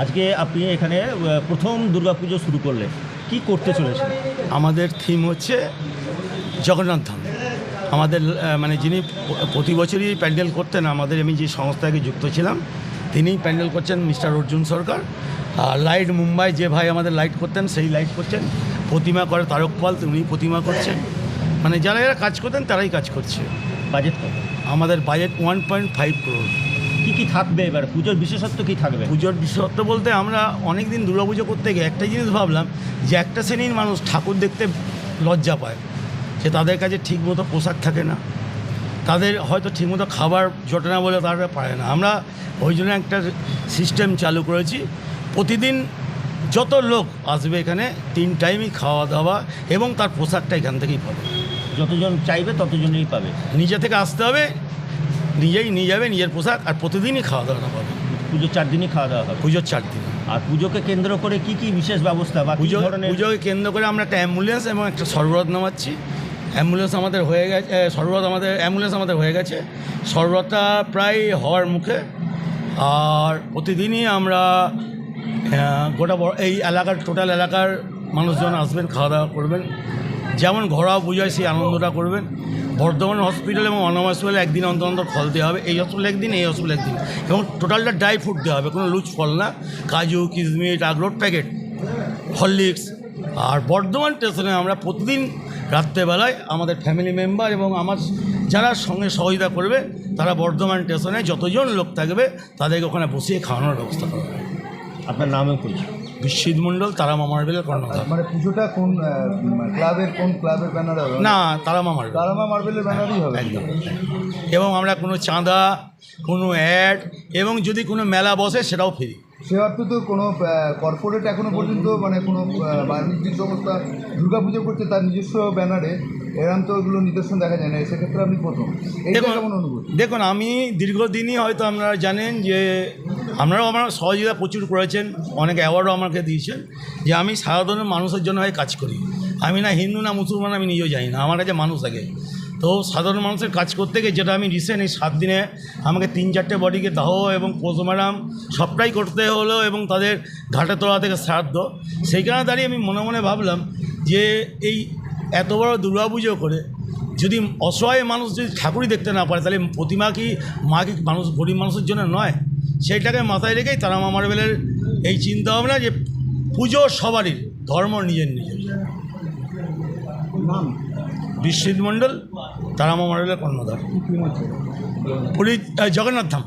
আজকে আপনি এখানে প্রথম দুর্গাপুজো শুরু করলেন কি করতে চলেছেন? আমাদের থিম হচ্ছে জগন্নাথ ধাম। আমাদের মানে যিনি প্রতি বছরই প্যান্ডেল করতেন আমাদের আমি যে সংস্থাকে যুক্ত ছিলাম তিনিই প্যান্ডেল করছেন মিস্টার অর্জুন সরকার। আর লাইট মুম্বাই যে ভাই আমাদের লাইট করতেন সেই লাইট করছেন। প্রতিমা করে তারক পাল উনি প্রতিমা করছেন। মানে যারা যারা কাজ করতেন তারাই কাজ করছে। বাজেট আমাদের budget one point five crore কি কি থাকবে এবার? পুজোর বিশেষত্ব কি থাকবে? পুজোর বিশেষত্ব বলতে আমরা অনেক দিন দুর্গাপুজো করতে গিয়ে একটা জিনিস ভাবলাম যে একটা শ্রেণির মানুষ ঠাকুর দেখতে লজ্জা পায়। সে তাদের কাছে ঠিকমতো পোশাক থাকে না। তাদের হয়তো ঠিকমতো খাবার জোটে না বলে তারা পারে না। আমরা ওই জন্য একটা সিস্টেম চালু করেছি। প্রতিদিন যত লোক আসবে এখানে তিন টাইমই খাওয়া দাওয়া এবং তার পোশাকটা এখান থেকেই পাবে। যতজন চাইবে ততজনই পাবে। নিজে থেকে আসতে হবে নিজেই নিয়ে যাবে নিজের পোশাক আর প্রতিদিনই খাওয়া দাওয়া পাবে পুজোর চার দিনই খাওয়া দাওয়া হবে? পুজোর চার দিন। আর পুজোকে কেন্দ্র করে কি কি বিশেষ ব্যবস্থা বা পুজো পুজোকে কেন্দ্র করে আমরা একটা অ্যাম্বুলেন্স এবং একটা সরবরাহ নামাচ্ছি অ্যাম্বুলেন্স আমাদের হয়ে গেছে সরবরাহ আমাদের অ্যাম্বুলেন্স আমাদের হয়ে গেছে। সরবরাহটা প্রায় হওয়ার মুখে আর প্রতিদিনই আমরা গোটা বড় এই এলাকার টোটাল এলাকার মানুষজন আসবেন খাওয়া দাওয়া করবেন। যেমন ঘরোয়া পুজোয় সেই আনন্দটা করবেন। বর্ধমান হসপিটাল এবং অনাম হসপিটালে একদিন অন্তর অন্তর ফল দেওয়া হবে। এই হসপিটালে একদিন, এই হসপিটালে একদিন। এবং টোটালটা ড্রাই ফ্রুট দেওয়া হবে, কোনো লুজ ফল না। কাজু, কিশমিশ, আখরোট প্যাকেট হরলিক্স আর বর্ধমান স্টেশনে আমরা প্রতিদিন রাত্রেবেলায় আমাদের ফ্যামিলি মেম্বার এবং আমার যারা সঙ্গে সহযোগিতা করবে, তারা বর্ধমান স্টেশনে যতজন লোক থাকবে, তাদেরকে ওখানে বসিয়ে খাওয়ানোর ব্যবস্থা করবে আপনার নামে পরিচয় বিশ্বজিৎ মণ্ডল তারা মামার বেলের কর্ণধার। মানে পুজোটা কোন ক্লাবের কোন ক্লাবের ব্যানারে হবে? না তারা মামার বেল। তারামা মার্বেলের ব্যানারই হবে। একদম এবং আমরা কোনো চাঁদা কোনো অ্যাড এবং যদি কোনো মেলা বসে সেটাও ফ্রি সে অর্থে তো কোনো কর্পোরেট এখনও পর্যন্ত মানে কোনো বাণিজ্যিক সংস্থা দুর্গাপুজো করছে তার নিজস্ব ব্যানারে এরকম তো এগুলো নিদর্শন দেখা যায় না সেক্ষেত্রে আপনি প্রথম। দেখুন অনুভূতি? দেখুন আমি দীর্ঘদিনই হয়তো আপনারা জানেন যে আপনারাও আমার সহযোগিতা প্রচুর করেছেন, অনেক অ্যাওয়ার্ডও আমাকে দিয়েছেন যে আমি সাধারণ মানুষের জন্য হয়ে কাজ করি। আমি না হিন্দু না মুসলমান, আমি নিজেও জানি না, আমার কাছে মানুষ থাকে। তো সাধারণ মানুষের কাজ করতে গিয়ে যেটা আমি রিসেন্ট এই সাত দিনে আমাকে তিন চারটে বডিকে দাহ এবং পোস্টমার্টাম সবটাই করতে হলো এবং তাদের ঘাটে তোলা থেকে শ্রাদ্ধ। সেইখানে দাঁড়িয়ে আমি মনে মনে ভাবলাম যে এই এত বড় দুর্গাপুজো করে যদি অসহায় মানুষ যদি ঠাকুরই দেখতে না পারে, তাহলে প্রতিমা কি, মা কি মানুষ, গরিব মানুষের জন্য নয়? সেইটাকে মাথায় রেখেই তারা মামারবেলের এই চিন্তা ভাবনা যে পুজো সবারই ধর্ম নিজের নিজের। বিশ্বিত বিশ্বজিৎ মণ্ডল তারা মামারবেলের কর্ণধার। পুরী জগন্নাথ ধাম।